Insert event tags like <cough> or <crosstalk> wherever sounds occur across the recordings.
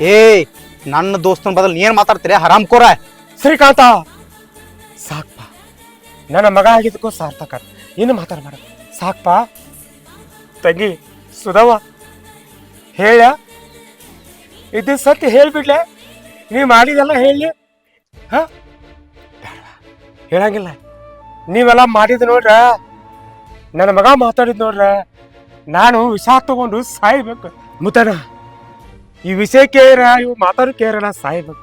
ಏಯ್, ನನ್ನ ದೋಸ್ತನ ಬದಲು ನೀನ್ ಮಾತಾಡ್ತೀರಿ? ಹರಾಮ್ ಕೋರ. ಶ್ರೀಕಾಂತ. ಸಾಕ್ಪ. ನನ್ನ ಮಗ ಆಗಿದ್ದಕ್ಕೂ ಸಾರ್ಥಕ. ಏನು ಮಾತಾಡಬೇಡ. ಸಾಕ್ಪ. ತಂಗಿ, ಸುಧವ, ಹೇಳ. ಇದು ಸತ್ಯ ಹೇಳ್ಬಿಡ್ಲೆ. ನೀವು ಮಾಡಿದೆಲ್ಲ ಹೇಳಿ. ಹಾ. ಹೇಳಂಗಿಲ್ಲ. ನೀವೆಲ್ಲ ಮಾಡಿದ್ ನೋಡ್ರ. ನನ್ನ ಮಗ ಮಾತಾಡಿದ್ ನೋಡ್ರ. ನಾನು ವಿಷ ತಗೊಂಡು ಸಾಯ್ಬೇಕು. ಮುತ್ತನ ಈ ವಿಷಯ ಕೇರ ಇವು ಮಾತಾಡೋ ಕೇರಲ್ಲ ಸಾಯ್ಬೇಕು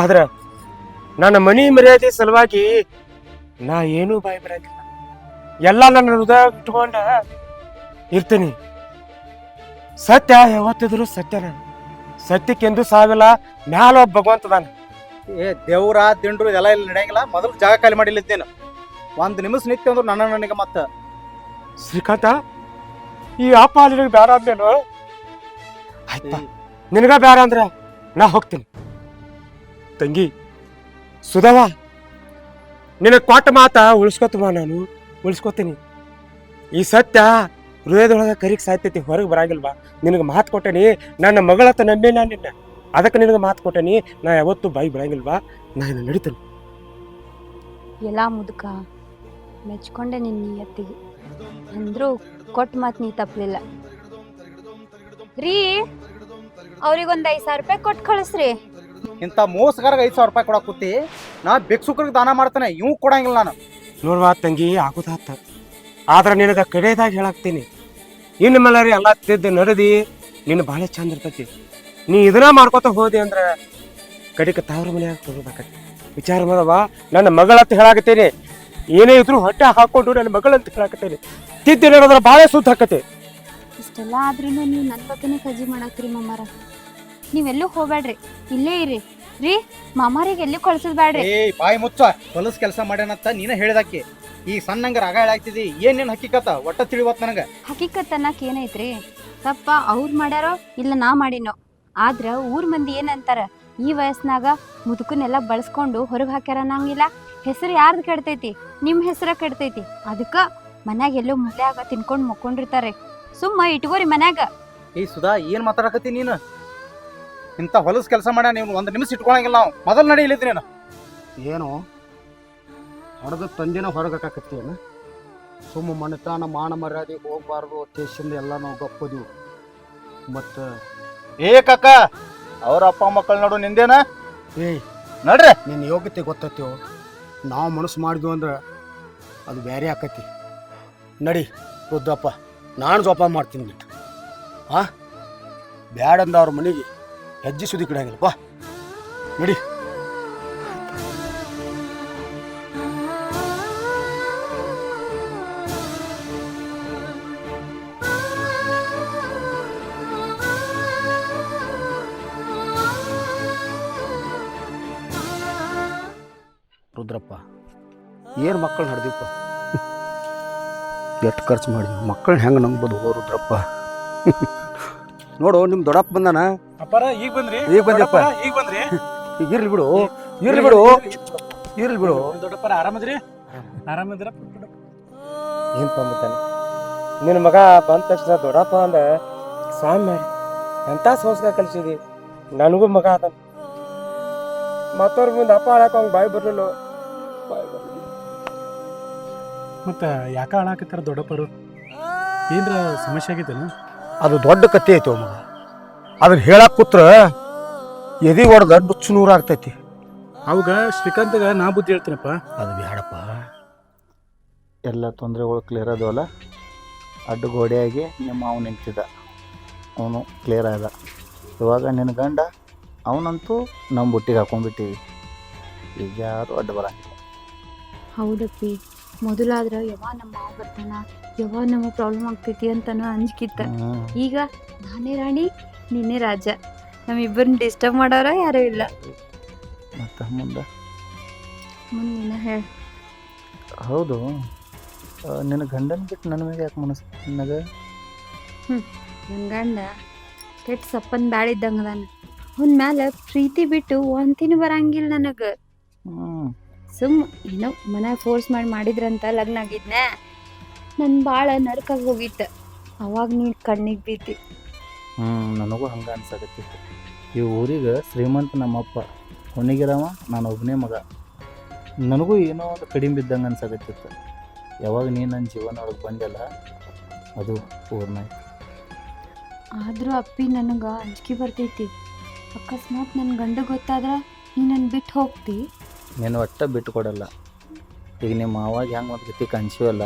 ಆದ್ರ ನನ್ನ ಮನಿ ಮರ್ಯಾದೆ ಸಲುವಾಗಿ ನಾ ಏನೂ ಬಾಯಿ ಬರಂಗಿಲ್ಲ ಎಲ್ಲ ನನ್ನ ಹೃದಯ ಇಟ್ಕೊಂಡ ಇರ್ತೀನಿ. ಸತ್ಯ ಯಾವತ್ತಿದ್ರು ಸತ್ಯನ ಸತ್ಯಕ್ಕೆಂದು ಸಾವಿಲ್ಲ ಮ್ಯಾಲ ಒಬ್ಬ ಭಗವಂತದಾನ ಏ ದೇವ್ರ ದಿಂಡ್ರು ಎಲ್ಲ ಇಲ್ಲಿ ನಡೆಯಂಗಿಲ್ಲ. ಮೊದಲು ಜಾಗ ಖಾಲಿ ಮಾಡಿಲ್ಲಿದ್ದೇನು ಒಂದು ನಿಮಿಷ ನಿತ್ಯ ಅಂದ್ರೆ ನನ್ನ ನನಗೆ ಮತ್ತ. ಶ್ರೀಕಾಂತ ಈ ಅಪ್ಪ ಅಲ್ಲಿ ಬೇಡ ಅಂದೇನು ಆಯ್ತ ನಿನಗ ಬೇಡ ಅಂದ್ರೆ ನಾ ಹೋಗ್ತೀನಿ. ತಂಗಿ, ಸುಧವ, ನಿನಗೆ ಕೊಟ್ಟ ಮಾತ ಉಳಿಸ್ಕೊತಮ್ಮ ನಾನು, ಉಳಿಸ್ಕೊತೀನಿ. ಈ ಸತ್ಯ ಹೃದಯದೊಳಗೆ ಕರಿಗೆ ಸಾಯ್ತೈತಿ ಹೊರಗೆ ಬರಾಗಿಲ್ವಾ? ನಿನಗೆ ಮಾತು ಕೊಟ್ಟೇನಿ, ನನ್ನ ಮಗಳತ್ತ ನಂಬಿ ನಾನು ನಿನ್ನ. ಅದಕ್ಕೆ ನಿನಗೆ ಮಾತು ಕೊಟ್ಟೇನಿ, ನಾ ಯಾವತ್ತೂ ಬಾಯಿ ನಾ ಇದನ್ನು ನಡೀತೀನಿ. ಎಲ್ಲ ಮುದುಕ, ಮೆಚ್ಕೊಂಡೆ ನಿನ್ನ ನಿಯತ್ತಿಗೆ. ಅಂದ್ರೂ ಕೊಟ್ಟ ಮಾತು ನೀ ತಪ್ಪಲಿಲ್ಲ ರೀ ಅವ್ರಿಗೊಂದು ಐದು ಸಾವಿರ ರೂಪಾಯಿ ಕೊಟ್ಟು ಕಳಿಸ್ರಿ. ಇಂಥ ಮೋಸಗಾರಗೆ ಐದು ಸಾವಿರ ರೂಪಾಯಿ ಕೊಡಕ್ ಕೂತಿ ನಾ ಭಿಕ್ಷುಕರಿಗೆ ದಾನ ಮಾಡ್ತಾನೆ ಇವ್ ಕೊಡಂಗಿಲ್ಲ ನಾನು. ನೋಡ್ವಾ ತಂಗಿ ಆಗುದಾತ ಆದ್ರೆ ನಿನಗೆ ಕಡೆದಾಗ ಹೇಳಾಕ್ತೀನಿ. ಇನ್ನು ಮೇಲೆ ಎಲ್ಲ ತಿದ್ದು ನಡೆದಿ ನಿನ್ನ ಭಾಳ ಚಂದ ಇರ್ತೈತಿ. ನೀ ಇದನ್ನ ಮಾಡ್ಕೊತ ಹೋದಿ ಅಂದ್ರೆ ಕಡಿಕ ತಾವ್ರ ಮನೆ ಹೋಗೋದಾಕತಿ ವಿಚಾರ ಮಾಡವ ನನ್ನ ಮಗಳಂತ ಹೇಳಾಕತ್ತೀನಿ. ಏನೇ ಇದ್ರು ಹೊಟ್ಟೆ ಹಾಕೊಂಡು ನನ್ನ ಮಗಳಂತ ಹೇಳಾಕತ್ತೀನಿ. ತಿದ್ದು ನಡೆದ್ರೆ ಭಾಳ ಸುದ್ದ ಹಾಕತಿ ಇಷ್ಟೆಲ್ಲ ಆದ್ರೂ ನೀವು ನನ್ನ ಬಗ್ಗೆನೇ ಕಜಿ ಮಾಡಾಕ್ರಿ ಮಾಮಾರ. ನೀವೆಲ್ಲೂ ಹೋಗ್ಬೇಡ್ರಿ ಇಲ್ಲೇ ಇರಿ. ರೀ ಮಾಮಾರಿಗೆ ಎಲ್ಲಿ ಕಳ್ಸೋದ್ ಬೇಡ್ರಿ ಬಾಯಿ ಮುಚ್ಚ ಹೊಲಸ್ ಕೆಲಸ ಮಾಡ್ಯಾನಂತ ನೀನ ಹೇಳಿದಾಕಿ. ಈ ಸಣ್ಣಂಗ ರಾಗ ಹೇಳಾಗ್ತಿದಿ ಏನೇನ್ ನಿನ್ ಹಕ್ಕಿಕತ್ತ ಒಟ್ಟ ತಿಳಿವತ್ ನನಗ. ಹಕೀಕತ್ ಅನ್ನಕ್ ಏನೈತ್ರಿ? ತಪ್ಪ ಅವ್ರು ಮಾಡ್ಯಾರೋ ಇಲ್ಲ ನಾ ಮಾಡಿನೋ? ಆದ್ರ ಊರ್ ಮಂದಿ ಏನಂತಾರ? ಈ ವಯಸ್ಸಿನಾಗ ಮುದುಕನ್ನೆಲ್ಲ ಬಳಸ್ಕೊಂಡು ಹೊರಗೆ ಹಾಕ್ಯಾರ ಅನ್ನಂಗಿಲ್ಲ? ಹೆಸರು ಯಾರ್ದು ಕೆಡ್ತೈತಿ? ನಿಮ್ಮ ಹೆಸರ ಕೆಡ್ತೈತಿ? ಅದಕ್ಕ ಮನ್ಯಾಗ ಎಲ್ಲೋ ಮೂಲ್ಯಾಗ ತಿನ್ಕೊಂಡ್ ಮಕ್ಕೊಂಡಿರ್ತಾರೆ. ಸುಮ್ಮ ಇಟ್ಕೋರಿ ಮನ್ಯಾಗ. ಈ ಸುಧಾ ಏನ್ ಮಾತಾಡಕತ್ತಿ ನೀನು? ಇಂಥ ಹೊಲಸ್ ಕೆಲಸ ಮಾಡ್ಯಾ ನೀವು ಒಂದ್ ನಿಮಿಷ ಇಟ್ಕೊಳಂಗಿಲ್ಲ ನಾವು. ಮೊದಲ್ ನಡಿ ಇಲ್ಲಿದ್ರಿ ನೀನು. ಏನು? ಹೊಡೆದ ತಂದಿನ ಹೊರಗಾಕತ್ತೀನ ಸುಮ್ಮ ಮನೆತನ ಮಾನ ಮರ್ಯಾದೆ ಹೋಗ್ಬಾರ್ದು ದೇಶದಿಂದ ಎಲ್ಲ ನಾವು ಗಪ್ಪದಿವು ಮತ್ತು ಏ ಕಾಕ ಅವ್ರ ಅಪ್ಪ ಮಕ್ಕಳ ನೋಡು ನಿಂದೇನ? ಏಯ್ ನಡ್ರಿ. ನಿನ್ನ ಯೋಗ್ಯತೆ ಗೊತ್ತತ್ತೀವೋ ನಾವು ಮನಸ್ಸು ಮಾಡಿದ್ವು ಅಂದ್ರೆ ಅದು ಬೇರೆ ಆಕತಿ. ನಡಿ ರುದ್ರಪ್ಪ ನಾನು ಜೋಪಾನ ಮಾಡ್ತೀನಿ ಬಿಟ್ಟು. ಹಾಂ ಬ್ಯಾಡಂದ ಅವ್ರ ಮನೆಗೆ. ಹೆಜ್ಜೆ ಸುದ್ದಿ ಕಡೆಯಾಗಿಲ್ಲ. ಬಾ. ನಡಿ. ರುದ್ರಪ್ಪ, ಏನು ಮಕ್ಕಳು ನಡೆದಿಪ್ಪ ಎಷ್ಟು ಖರ್ಚು ಮಾಡಿ ಮಕ್ಕಳನ್ನ ಹೆಂಗೆ ನಂಬೋದು ಹೋರುದ್ರಪ್ಪ. ನೋಡು ನಿಮ್ಮ ದೊಡ್ಡಪ್ಪ ಬಂದಾನ? ಅಪ್ಪಾರ ಈಗ ಬಂದ್ರಿ? ಈಗ ಬಂದ್ರಪ್ಪ ಈಗ ಬಂದ್ರಿ? ಈಗ ಇರ್ಲಿ ಬಿಡು. ಇರ್ಲಿ ಬಿಡು. ಇರ್ಲಿ ಬಿಡು. ದೊಡ್ಡಪ್ಪರ ಆರಾಮದ್ರಿ? ಆರಾಮದ್ರ? ಏನ್ ನಿನ್ನ ಮಗ ಬಂದ ತಕ್ಷಣ ದೊಡ್ಡಪ್ಪ ಅಂದ ಸಾಮ್ ಮಾಡಿ ಎಂತ ಸಂಸ್ಕಾರ ಕಲಿಸಿದಿ ನನಗೂ ಮಗ ಅದ ಮತ್ತವ್ರ ಮುಂದೆ ಅಪ್ಪ ಹಾಳಾಕ ಅವ್ನು ಬಾಯಿ ಬರ್ಲಿಲ್ಲ. ಬಾಯಿ ಬರ್ಲಿಲ್ಲ. ಮತ್ತ ಯಾಕ ಹಾಳಾಕತ್ತಾರ ದೊಡ್ಡಪ್ಪರು? ಏನ್ರ ಸಮಸ್ಯೆ ಆಗೈತೇನು ಅದು ದೊಡ್ಡ ಕತೆ ಐತಿ ಮಗ ಅದನ್ನ ಹೇಳಕ್ ಕೂತ್ರ ಎದಿ ಹೊಡೆದ ನುಚ್ಚು ನೂರು ಆಗ್ತೈತಿ. ಅವಾಗ ಶ್ರೀಕಾಂತ್ಗ ನಾ ಬುದ್ಧಿ ಹೇಳ್ತೀನಪ್ಪ? ಅದು ಬೇಡಪ್ಪ ಎಲ್ಲ ತೊಂದರೆಗಳು ಕ್ಲಿಯರ್ ಅದವಲ್ಲ ಅಡ್ಡ ಗೋಡೆಯಾಗಿ ನಿಮ್ಮ ಅವನು ನಿಂತಿದ್ದ. ಅವನು ಕ್ಲಿಯರ್ ಆದ. ಇವಾಗ ನಿನ್ನ ಗಂಡ ಅವನಂತೂ ನಮ್ಮ ಬುಟ್ಟಿಗೆ ಹಾಕೊಂಡ್ಬಿಟ್ಟಿವಿ. ಈಗ ಯಾರು ಅಡ್ಡ ಬರಂಗಿಲ್ಲ. ಹೌದಪ್ಪಿ. ಮೊದಲಾದ್ರ ಯಾವಾಗ ನಮ್ಮ ಮಾವ ಬರ್ತಾನ ಯಾವಾಗ ನಮ್ಮ ಪ್ರಾಬ್ಲಮ್ ಆಗ್ತೈತಿ ಅಂತಾನು ಅಂಜಿಕಿತ್ತ. ಈಗ ನಾನೇ ರಾಣಿ ನೀನೇ ರಾಜ. ನಮ್ಮಿಬ್ಬರನ್ನ ಡಿಸ್ಟರ್ಬ್ ಮಾಡೋರ ಯಾರೂ ಇಲ್ಲ. ಮತ್ತೆ ಮುಂದೆ? ಮುಂದಿನ ಹೇಳ. ಹೌದು. ನಿನ್ನ ಗಂಡನ ಬಿಟ್ಟು ನನ್ನ ಮೇಲೆ ಯಾಕೆ ಮನಸ್ಸು ನನಗೆ? ನನ್ನ ಗಂಡ ಕೆಟ್ಟ ಸಪ್ಪನ್ ಬ್ಯಾಳಿದ್ದಂಗೆ ಅದಾನ. ಅವನ ಮ್ಯಾಲ ಪ್ರೀತಿ ಬಿಟ್ಟು ಒಂದಿನ ಬರಂಗಿಲ್ಲ ನನಗೆ. ಹ್ಞೂ ಸುಮ್ ಏನೋ ಮನ್ಯಾಗ ಫೋರ್ಸ್ ಮಾಡಿ ಮಾಡಿದ್ರಂತ ಲಗ್ನ ಆಗಿದ್ನೆ ನನ್ ಭಾಳ ನರ್ಕಾಗಿ ಹೋಗಿತ್ತ. ಅವಾಗ ನೀ ಕಣ್ಣಿಗೆ ಬೀತಿ. ಹ್ಞೂ ನನಗೂ ಹಂಗೆ ಅನ್ಸಕತ್ತಿತ್ತು ಈ ಊರಿಗೆ ಶ್ರೀಮಂತ ನಮ್ಮಪ್ಪ ಕೊನೆಗಿರವ ನಾನು ಒಬ್ಬನೇ ಮಗ. ನನಗೂ ಏನೋ ಒಂದು ಕಡಿಮೆ ಬಿದ್ದಂಗೆ ಅನ್ಸಕತ್ತಿತ್ತು. ಯಾವಾಗ ನೀ ನನ್ನ ಜೀವನ ಒಳಗೆ ಬಂದಲ್ಲ ಅದು ಪೂರ್ಣ ಆದರೂ ಆದ್ರೂ ಅಪ್ಪಿ ನನಗೆ ಅಂಜಿಕೆ ಬರ್ತೈತಿ. ಅಕಸ್ಮಾತ್ ನನ್ನ ಗಂಡ ಗೊತ್ತಾದ್ರೆ ನೀ ನನ್ನ ಬಿಟ್ಟು ಹೋಗ್ತಿ. ನೀನು ಒಟ್ಟ ಬಿಟ್ಟು ಕೊಡಲ್ಲ. ಈಗ ನಿಮ್ಮ ಮಾವಾಗ ಹೆಂಗೆ ಒಂದು ಗತಿ ಕನ್ಸಿವಲ್ಲ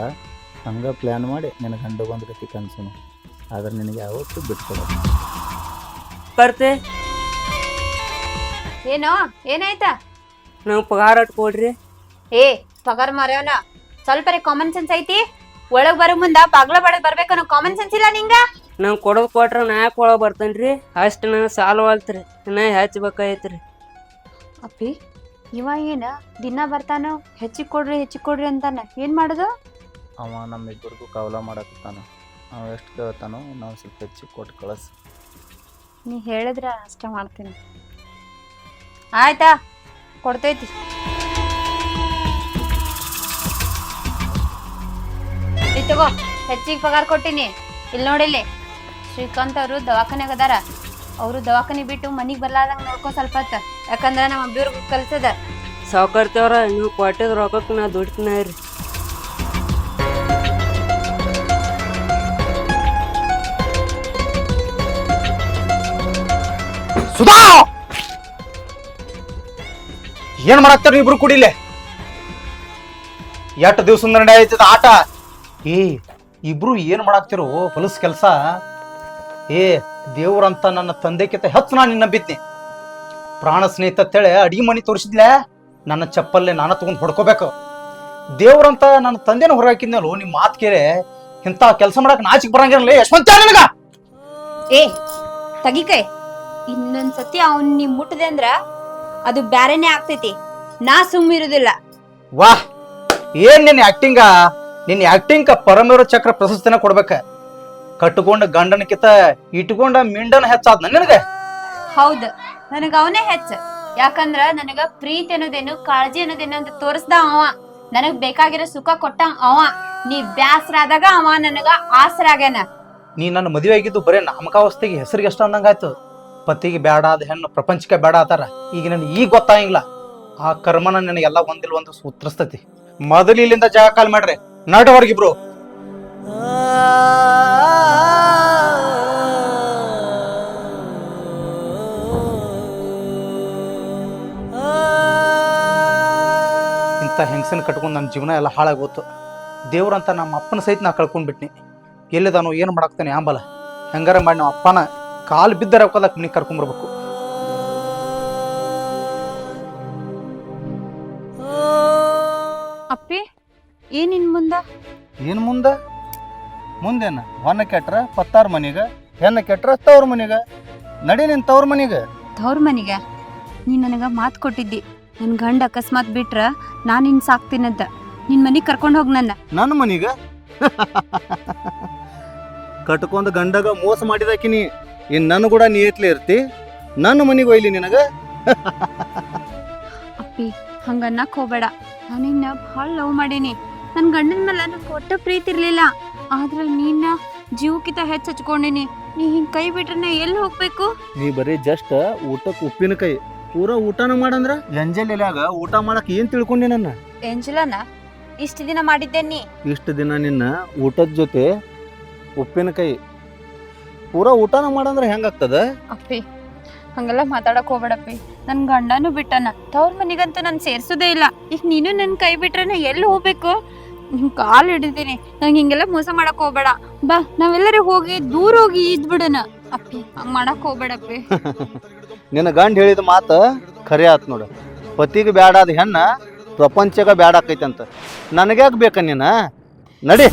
ಹಂಗೆ ಪ್ಲ್ಯಾನ್ ಮಾಡಿ ನಿನ್ನ ಗಂಡಗೊಂದು ಗತಿ ಕನ್ಸಿನ ಆದ್ರೆ ನಿನಗೆ ಯಾವತ್ತು ಬಿಟ್ಟು ಕೊಡಲ್ಲ. ಬರ್ತೆ. ಏನೋ ಏನಾಯ್ತಾ? ನಾವು ಪಗಾರ ಅಟ್ ಕೊಡ್ರಿ. ಏ ಪಗಾರ ಮಾರ್ಯವನ ಸ್ವಲ್ಪ ಕಾಮನ್ ಸೆನ್ಸ್ ಐತಿ. ಒಳಗೆ ಬರೋ ಮುಂದ ಬಾಗ್ಲ ಬಡದ್ ಬರ್ಬೇಕನ್ನೋ ಕಾಮನ್ ಸೆನ್ಸ್ ಇಲ್ಲ ನಿಂಗ? ನಂಗೆ ಕೊಡೋದು ಕೊಟ್ರೆ ನಾ ಯಾಕೆ ಒಳಗೆ ಬರ್ತೇನೆ ಅಷ್ಟು ನನಗೆ ಸಾಲ ಅಲ್ತ್ರಿ ನಾ ಹೆಚ್ಚಬೇಕಾಯ್ತ್ರಿ ಅಪ್ಪಿ ಇವ ಏನ ದಿನ ಬರ್ತಾನ ಹೆಚ್ಚಿಗೆ ಕೊಡ್ರಿ ಹೆಚ್ಚಿಗೆ ಕೊಡ್ರಿ ಅಂತಾನ. ಏನ್ ಮಾಡೋದು? ಅವ ನಮ್ಮಿಬ್ಬರಿಗೂ ಕವಲ ಮಾಡಕತ್ತಾನ. ಅವ ಎಷ್ಟು ಕೇಳ್ತಾನೋ ನಾವು ಸ್ವಲ್ಪ ಹೆಚ್ಚಿಗೆ ಕೊಟ್ಟು ಕಳಿಸ್. ನೀ ಹೇಳಿದ್ರ ಅಷ್ಟ ಮಾಡ್ತೀನಿ. ಆಯ್ತಾ? ಕೊಡ್ತೈತಿ. ಇಲ್ಲಿ ತಗೋ ಹೆಚ್ಚಿಗೆ ಪಗಾರ ಕೊಟ್ಟಿನಿ. ಇಲ್ಲಿ ನೋಡಿಲ್ಲಿ ಶ್ರೀಕಾಂತ್ ಅವರು ದವಾಖಾನೆಗೆ ಅದಾರ. ಅವರು ದವಾಖಾನೆ ಬಿಟ್ಟು ಮನೆಗೆ ಬರ್ಲಾರ್ದಂಗ ನೋಡ್ಕೊ ಸ್ವಲ್ಪ ಹೊತ್ತು. ಯಾಕಂದ್ರ ನಮ್ಮ ಅಬ್ಬಿಯವ್ರಿಗೆ ಕಲ್ಸದ ಸಾವುಕಾರ್ತಿಯವ್ರ ನೀವು ಕೊಟ್ಟಿದ ರೊಕ್ಕಕ್ಕೆ ನಾ ದುಡ್ತೀನಿ ರೀ ಸುಧಾ! ಏನ್ ಮಾಡಾಕ್ತಾರ ಇಬ್ರು ಕುಡಿಲೆ ಎಷ್ಟು ದಿವಸ ನಡೆಯತ್ತದ ಆಟ? ಏ ಇಬ್ರು ಏನ್ ಮಾಡಾಕ್ತಿರೋ? ಹೊಲಸ್ ಕೆಲ್ಸ? ಏ ದೇವ್ರಂತ ನನ್ನ ತಂದೆಕಿಂತ ಹೆಚ್ಚು ನಾನು ನಿನ್ನ ನಂಬಿದ್ನಿ ಪ್ರಾಣ ಸ್ನೇಹಿತ ಅಂತೇಳಿ ಅಡಿಗೆ ಮನೆ ತೋರಿಸಿದ್ಲೆ ನನ್ನ ಚಪ್ಪಲ್ಲೇ ನಾನು ತಗೊಂಡು ಹೊಡ್ಕೋಬೇಕು. ದೇವ್ರಂತ ನನ್ನ ತಂದೆನ ಹೊರಗಾಕಿದ್ನಲ್ಲೋ ನಿಮ್ ಮಾತ್ ಕೇಳಿ ಇಂಥ ಕೆಲಸ ಮಾಡಕ್ ನಾಚಿಕ್ ಬರಂಗಿರಲ್ಲ ಯಶವಂತ ನನಗ? ಏ ತಗಿಕೈ ಇನ್ನೊಂದ್ಸತಿ ಅವನ್ ನೀ ಮುಟ್ಟದೆ ಅಂದ್ರ ಅದು ಬ್ಯಾರೆನೇ ಆಗ್ತೈತಿ. ನಾ ಸುಮ್ಮಿರುದಿಲ್ಲ ವಾಹ್ ಏನ್ ನಿನ್ನ ಆಕ್ಟಿಂಗ ನಿನ್ನ ಆಕ್ಟಿಂಗ್ ಪರಮೇಶ್ವರ ಚಕ್ರ ಪ್ರಶಸ್ತಿನ ಕೊಡ್ಬೇಕ. ಕಟ್ಟುಕೊಂಡ ಗಂಡನಕಿತ ಇಟ್ಕೊಂಡ ಮಿಂಡನ ಹೆಚ್ಚಾದ್ ನಿನಗೆ? ಹೌದು ನನಗ ಅವನೇ ಹೆಚ್ಚ. ಯಾಕಂದ್ರ ನನಗ ಪ್ರೀತಿ ಅನ್ನೋದೇನು ಕಾಳಜಿ ಅನ್ನೋದೇನು ಅಂತ ತೋರಿಸ್ದ ಅವ. ನನಗ್ ಬೇಕಾಗಿರೋ ಸುಖ ಕೊಟ್ಟ ಅವ. ನೀ ಬ್ಯಾಸರ ಆದಾಗ ಅವ ನನಗ ಆಸರ ಆಗ್ಯಾನ. ನೀ ನನ್ನ ಮದುವೆ ಆಗಿದ್ದು ಬರೇ ನಾಮಕಾವಸ್ಥೆಗೆ ಹೆಸರಿಗೆ ಎಷ್ಟು ಅಂದಂಗಾಯ್ತು ಪತಿಗೆ ಬೇಡ ಅದ ಹೆಣ್ಣು ಪ್ರಪಂಚಕ್ಕೆ ಬೇಡ ಆತಾರ ಈಗ ನನಗೆ ಈಗ ಗೊತ್ತಾಗಿಲ್ಲ. ಆ ಕರ್ಮನ ನನಗೆಲ್ಲ ಒಂದಿಲ್ಲ ಒಂದು ಸೂತ್ರಸ್ತತಿ. ಮೊದಲಿಲ್ಲಿಂದ ಜಾಗ ಕಾಲ್ ಮಾಡ್ರಿ. ನಡವರ್ಗಿಬ್ರು ಇಂಥ ಹೆಂಗಸನ ಕಟ್ಕೊಂಡು ನನ್ನ ಜೀವನ ಎಲ್ಲ ಹಾಳಾಗೋತು ದೇವ್ರಂತ ನಮ್ಮ ಅಪ್ಪನ ಸಹಿತ ನಾ ಕಳ್ಕೊಂಡ್ಬಿಟ್ನಿ ಎಲ್ಲಿದಾನೋ ಏನು ಮಾಡಾಕ್ತಾನೆ ಆಂಬಲ ಹೆಂಗಾರ ಮಾಡಿ ನಮ್ಮ ಅಪ್ಪನ ಕಾಲು ಬಿದ್ದರೆ ಹೋಗೋದಕ್ಕೆ ಮನೆಗೆ ಕರ್ಕೊಂಬರ್ಬೇಕು ಅಪ್ಪಿ ಏನಿನ್ ಮುಂದ? ಏನು ಮುಂದೆ? ಮುಂದೇನ? ಹೊನ್ನ ಕೆಟ್ರ ಪತ್ತಾರ ಮನಿಗ ಹೆಣ್ಣ ಕೆಟ್ರ ತವ್ರ ಮನಿಗ. ನಡಿ ನಿನ್ ತವ್ರ ಮನಿಗ. ತವ್ರ ಮನಿಗ? ನೀ ನನಗ ಮಾತ್ ಕೊಟ್ಟಿದ್ದಿ. ನನ್ ಗಂಡ ಅಕಸ್ಮಾತ್ ಬಿಟ್ರ ನಾನ್ ನಿನ್ನ ಸಾಕ್ತೀನಂತ ನಿನ್ ಮನೆಗೆ ಕರ್ಕೊಂಡು ಹೋಗ್ ನನ್ನ. ನನ್ನ ಮನೀಗ? ಕಟ್ಕೊಂಡ ಗಂಡಗ ಮೋಸ ಮಾಡಿದಾಕಿನಿ ಇನ್ ನನ್ನ ಕೂಡ ನೀ ಎತ್ಲೆ ಇರ್ತಿ. ನನ್ನ ಮನಿಗೆ ಒಯ್ಲಿ ನಿನಗ? ಅಪ್ಪಿ ಹಂಗನ್ನಕ್ ಹೋಗ್ಬೇಡ. ನಾನು ನಿನ್ನ ಭಾಳ ಲವ್ ಮಾಡೀನಿ. ನನ್ನ ಗಂಡನ ಮೇಲೆ ನಂಗೆ ಕೊಟ್ಟ ಪ್ರೀತಿ ಇರ್ಲಿಲ್ಲ. ಆದ್ರೆ ನೀನ ಜೀವಕ್ಕಿಂತ ಹೆಚ್ಚು ಹಚ್ಕೊಂಡಿನಿ. ನೀ ಹಿಂಗ್ ಕೈ ಬಿಟ್ರೆ ನಾ ಎಲ್ಲಿ ಹೋಗ್ಬೇಕು? ನೀ ಬರೀ ಜಸ್ಟ್ ಊಟಕ್ಕೆ ಉಪ್ಪಿನಕಾಯಿ ಪೂರಾ ಊಟನ ಮಾಡಂದ್ರ? ಎಂಜಲ್ ಎಲ್ಯಾಗ ಊಟ ಮಾಡಕ್ ಏನ್ ತಿಳ್ಕೊಂಡಿ ನನ್ನ? ಎಂಜಲನ ಇಷ್ಟು ದಿನ ಮಾಡಿದ್ದೆ ನೀ? ಇಷ್ಟು ದಿನ ನಿನ್ನ ಊಟದ ಜೊತೆ ಉಪ್ಪಿನಕಾಯಿ. ಪೂರಾ ಊಟನ ಮಾಡಂದ್ರ ಹೆಂಗಾಗ್ತದ ಅಪ್ಪಿ ಹಂಗೆಲ್ಲ ಮಾತಾಡಕ್ ಹೋಗ್ಬೇಡಪ್ಪಿ. ನನ್ ಗಂಡನು ಬಿಟ್ಟನ. ತವ್ರ ಮನಿಗಂತೂ ನಾನು ಸೇರ್ಸೋದೇ ಇಲ್ಲ. ಈಗ ನೀನು ನನ್ನ ಕೈ ಬಿಟ್ರೆ ಎಲ್ಲಿ ಹೋಗ್ಬೇಕು? ನಿಮ್ ಕಾಲ್ ಹಿಡಿದೀನಿ. ನಂಗೆ ಹಿಂಗೆಲ್ಲ ಮೋಸ ಮಾಡಕ್ ಹೋಗ್ಬೇಡ. ಬಾ ನಾವೆಲ್ಲರೂ ಹೋಗಿ ದೂರ ಹೋಗಿ ಇದ್ಬಿಡೋಣ. ಅಪ್ಪಿ ಹಂಗ್ ಮಾಡಕ್ ಹೋಗ್ಬೇಡಪ್ಪಿ. <laughs> ನಿನ್ನ ಗಂಡ ಹೇಳಿದ ಮಾತು ಖರೆ ಆತ್ ನೋಡು. ಪತಿಗೆ ಬ್ಯಾಡಾದ ಹೆಣ್ಣ ಪ್ರಪಂಚಕ ಬ್ಯಾಡಾಕೈತಂತ. ನನಗ್ಯಾಕೆ ಬೇಕ ನೀನು? ನಡಿ.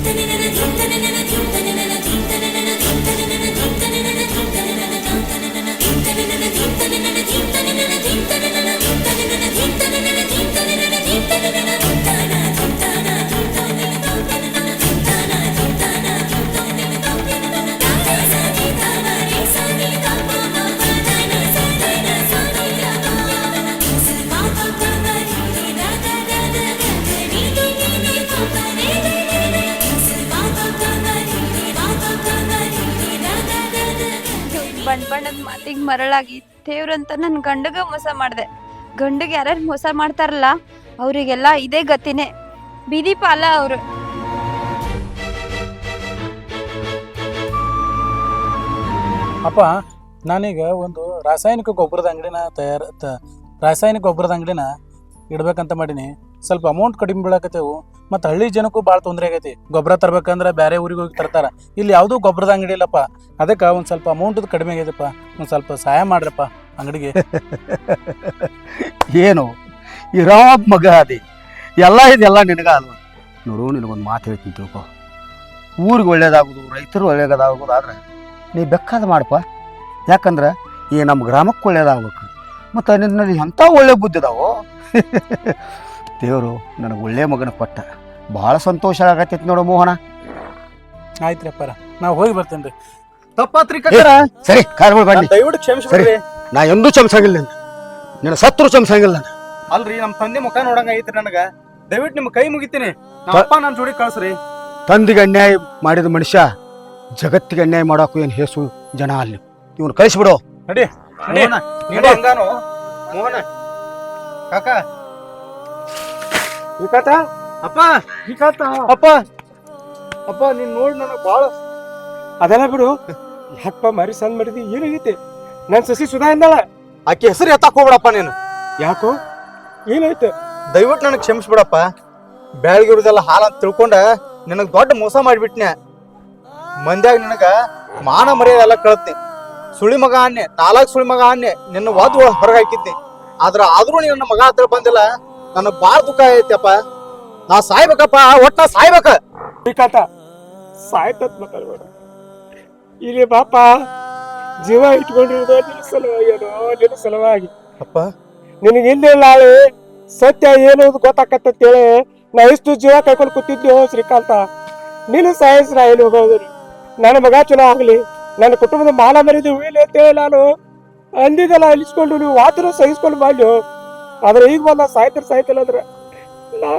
ಮರಳಾಗಿ ದೇವ್ರಂತ ನನ್ನ ಗಂಡಗ ಮೋಸ ಮಾಡಿದೆ. ಗಂಡಗ ಯಾರ್ಯಾರು ಮೋಸ ಮಾಡ್ತಾರಲ್ಲ, ಅವರಿಗೆಲ್ಲ ಇದೇ ಗತಿನೇ. ಬೀದಿ ಪಾಲ ಅವರು. ಅಪ್ಪ, ನಾನೀಗ ಒಂದು ರಾಸಾಯನಿಕ ಗೊಬ್ಬರದ ಅಂಗಡಿನ ತಯಾರ ರಾಸಾಯನಿಕ ಗೊಬ್ಬರದ ಅಂಗಡಿನ ಇಡ್ಬೇಕಂತ ಮಾಡೀನಿ. ಸ್ವಲ್ಪ ಅಮೌಂಟ್ ಕಡಿಮೆ ಬೀಳಕತ್ತೇವು. ಮತ್ತು ಹಳ್ಳಿ ಜನಕ್ಕೂ ಭಾಳ ತೊಂದರೆ ಆಗೈತಿ. ಗೊಬ್ಬರ ತರ್ಬೇಕಂದ್ರೆ ಬೇರೆ ಊರಿಗೆ ಹೋಗಿ ತರ್ತಾರ. ಇಲ್ಲಿ ಯಾವುದೂ ಗೊಬ್ಬರದ ಅಂಗಡಿ ಇಲ್ಲಪ್ಪ. ಅದಕ್ಕೆ ಒಂದು ಸ್ವಲ್ಪ ಅಮೌಂಟ್ ಕಡಿಮೆ ಆಗೈತಪ್ಪ. ಒಂದು ಸ್ವಲ್ಪ ಸಹಾಯ ಮಾಡ್ರಪ್ಪ ಅಂಗಡಿಗೆ. <laughs> ಏನು? ರಾಮ್ ಮಗ ಅದಿ. ಎಲ್ಲ ಇದೆಲ್ಲ ನಿನಗ ನೋಡು, ನಿನಗೊಂದು ಮಾತು ಹೇಳ್ತೀನಿ ತಿಳ್ಕೊ. ಊರಿಗೆ ಒಳ್ಳೇದಾಗೋದು, ರೈತರು ಒಳ್ಳೇದಾಗೋದು ಆದ್ರೆ ನೀ ಬೇಕಾದ ಮಾಡಪ್ಪ ಯಾಕಂದ್ರೆ ಈ ನಮ್ಮ ಗ್ರಾಮಕ್ಕೆ ಒಳ್ಳೇದಾಗಬೇಕು. ಮತ್ತು ನಿನ್ನಲ್ಲಿ ಎಂಥ ಒಳ್ಳೆ ಬುದ್ಧಿ ಅದಾವೋ? <laughs> ದೇವರು ನನಗೆ ಒಳ್ಳೆ ಮಗನ ಕೊಟ್ಟ. ಭಾಳ ಸಂತೋಷ ಆಗತ್ತೈತಿ ನೋಡು ಮೋಹನ. ಆಯ್ತು ರೀ ಅಪ್ಪಾರ ನಾವು ಹೋಗಿ ಬರ್ತೇನೆ ರೀ ತಪ್ಪಾತ್ರಿ ಸರಿ ಕಾರ್ಗಳು ಬನ್ನಿ ದಯವಿಟ್ಟು ಕ್ಷಮಿಸ್ಬಿಡ್ರಿ. ನಾ ಎಂದೂ ಚಮಸಂಗಿಲ್ಲ ನಿನ್ನ. ನಿನ್ನ ಸತ್ರು ಚಮಸಂಗಿಲ್ಲ ನಾನು. ಅಲ್ರಿ ನಮ್ಮ ತಂದೆ ಮುಖ ನೋಡಂಗ ಐತ್ರಿ ನನಗ. ದಯವಿಟ್ಟು ನಿಮ್ಮ ಕೈ ಮುಗಿತೀನಿ. ನಮ್ಮ ಅಪ್ಪ ನನ್ನ ಜೋಡಿ ಕಳ್ಸ್ರಿ. ತಂದಿಗೆ ಅನ್ಯಾಯ ಮಾಡಿದ ಮನುಷ್ಯ ಜಗತ್ತಿಗೆ ಅನ್ಯಾಯ ಮಾಡೋಕು ಏನು ಹೇಸು ಜನ ಅಲ್ಲಿ ಇವನು ಕಳಿಸ್ಬಿಡು. ನಡಿ ನಡಿ. ನೀನು ಹಂಗಾನು? ಮೋಹನ ಕಾಕ ಶ್ರೀಕಾಂತ ಅಪ್ಪ! ವಿಕಾತ? ಅಪ್ಪ! ಅಪ್ಪ ನೀನ್ ನೋಡ್ ನನಗೆ ಬಾಳ. ಅದೆಲ್ಲ ಬಿಡು. ಯಾಕಪ್ಪ ಮರಿ ಸಣ್ಣ ಮಾಡಿದಿ ಏನಾಗೈತಿ? ನನ್ ಸಸಿ ಸುಧಾ ಇಂದಾಳ ಆಕೆ ಹೆಸರು ಎತ್ತಾಕ್ ಹೋಗ್ಬಿಡಪ್ಪ ನೀನು. ಯಾಕೋ? ಏನಾಯ್ತು? ದಯವಿಟ್ಟು ನನಗೆ ಕ್ಷಮಿಸ್ಬಿಡಪ್ಪ. ಬೆಳಗಿರುದೆಲ್ಲ ಹಾಲು ಅಂತ ತಿಳ್ಕೊಂಡ ನಿನಗ್ ದೊಡ್ಡ ಮೋಸ ಮಾಡಿಬಿಟ್ನೆ. ಮಂದ್ಯಾಗ ನಿನಗ ಮಾನ ಮರ್ಯಾದೆ ಎಲ್ಲ ಕಳತ್ನಿ. ಸುಳಿ ಮಗ ಅನ್ನೆ ನಾಲ್ಕು ಸುಳಿ ಮಗ ಅನ್ನೆ ನಿನ್ನ ವಾದ ಹೊರಗೆ ಹಾಕಿದ್ನಿ. ಆದ್ರ ಆದ್ರೂ ನೀನು ನನ್ನ ಮಗ ಹತ್ರ ಬಂದಿಲ್ಲ ನನಗ್ ಬಾಳ ದುಃಖ ಐತಿಯಪ್ಪ ನಾ ಸಾಯ್ಬೇಕಪ್ಪ ಒಟ್ಟ ನಾ ಸಾಯ್ಬೇಕ ಶ್ರೀಕಾಂತ ಸಾಯ್ತತ್ ಮಾತಾಡ್ಬೇಡ ಇಲ್ಲಿ ಬಾಪ ಜೀವ ಇಟ್ಕೊಂಡಿರೋದು ನಿನ್ನ ಸಲುವಾಗೇನೋ ನಿನ್ನ ಸಲುವಾಗಿ. ಅಪ್ಪ. ನಿನಗೆ ಇಲ್ಲಿ ನಾಳೆ ಸತ್ಯ ಏನು ಅಂತ ಗೊತ್ತಾಕತ್ತೇಳಿ ನಾ ಇಷ್ಟು ಜೀವ ಕೈಕೊಂಡು ಕೂತಿದ್ದೆ ಶ್ರೀಕಾಂತ. ನೀನು ಸಾಯಿಸ್ರ ಏನು ಹೋಗೋದು? ನನ್ನ ಮಗ ಚಲೋ ಆಗ್ಲಿ ನನ್ನ ಕುಟುಂಬದ ಮಾಲ ಮರಿದು ಉಳಿಲಿ ಅಂತೇಳಿ ನಾನು ಅಂದಿದ್ದಲ್ಲ ಅಲಿಸ್ಕೊಂಡು ನೀವು ವಾತರ ಸಹಿಸ್ಕೊಂಡು ಮಾಡಿ ಆದ್ರೆ ಈಗ ಬಂದ ಸಾಯ್ತಿರ್ ಸಾಯ್ತಿಲ್ಲ ಅಂದ್ರೆ ನಾ